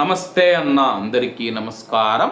నమస్తే అన్న అందరికీ నమస్కారం.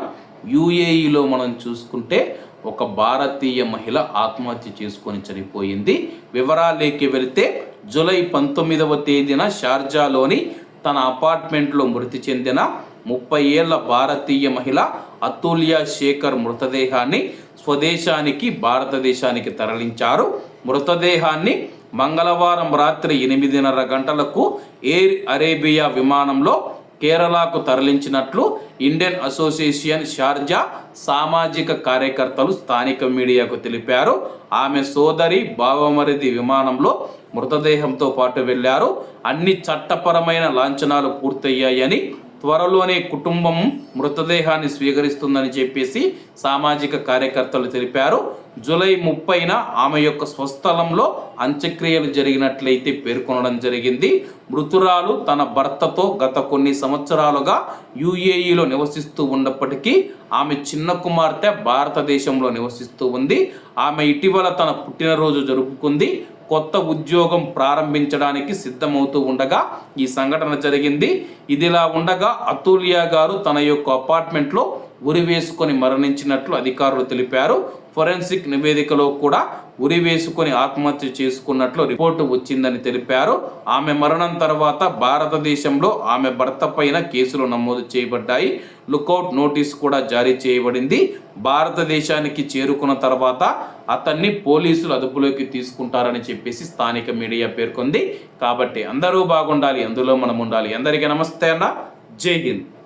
యుఏఈలో మనం చూసుకుంటే ఒక భారతీయ మహిళ ఆత్మహత్య చేసుకొని చనిపోయింది. వివరాలేకి వెళితే జూలై పంతొమ్మిదవ తేదీన షార్జాలోని తన అపార్ట్మెంట్లో మృతి చెందిన ముప్పై ఏళ్ళ భారతీయ మహిళ అతుల్య శేఖర్ మృతదేహాన్ని స్వదేశానికి భారతదేశానికి తరలించారు. మృతదేహాన్ని మంగళవారం రాత్రి ఎనిమిదిన్నర గంటలకు ఎయిర్ అరేబియా విమానంలో కేరళకు తరలించినట్లు ఇండియన్ అసోసియేషన్ షార్జా సామాజిక కార్యకర్తలు స్థానిక మీడియాకు తెలిపారు. ఆమె సోదరి బావమరిది విమానంలో మృతదేహంతో పాటు వెళ్ళారు. అన్ని చట్టపరమైన లాంఛనాలు పూర్తయ్యాయని త్వరలోనే కుటుంబం మృతదేహాన్ని స్వీకరిస్తుందని చెప్పేసి సామాజిక కార్యకర్తలు తెలిపారు. జూలై ముప్పైన ఆమె యొక్క స్వస్థలంలో అంత్యక్రియలు జరిగినట్లయితే పేర్కొనడం జరిగింది. మృతురాలు తన భర్తతో గత కొన్ని సంవత్సరాలుగా యుఏఈలో నివసిస్తూ ఉన్నప్పటికీ ఆమె చిన్న కుమార్తె భారతదేశంలో నివసిస్తూ ఉంది. ఆమె ఇటీవల తన పుట్టినరోజు జరుపుకుంది. కొత్త ఉద్యోగం ప్రారంభించడానికి సిద్ధమవుతూ ఉండగా ఈ సంఘటన జరిగింది. ఇదిలా ఉండగా అతుల్య గారు తన యొక్క అపార్ట్మెంట్లో ఉరి వేసుకొని మరణించినట్లు అధికారులు తెలిపారు. ఫొరెన్సిక్ నివేదికలో కూడా ఉరి వేసుకొని ఆత్మహత్య చేసుకున్నట్లు రిపోర్టు వచ్చిందని తెలిపారు. ఆమె మరణం తర్వాత భారతదేశంలో ఆమె భర్త పైన కేసులు నమోదు చేయబడ్డాయి. లుకౌట్ నోటీస్ కూడా జారీ చేయబడింది. భారతదేశానికి చేరుకున్న తర్వాత అతన్ని పోలీసులు అదుపులోకి తీసుకుంటారని చెప్పేసి స్థానిక మీడియా పేర్కొంది. కాబట్టి అందరూ బాగుండాలి అందులో మనం ఉండాలి. అందరికీ నమస్తే అన్న. జై హింద్.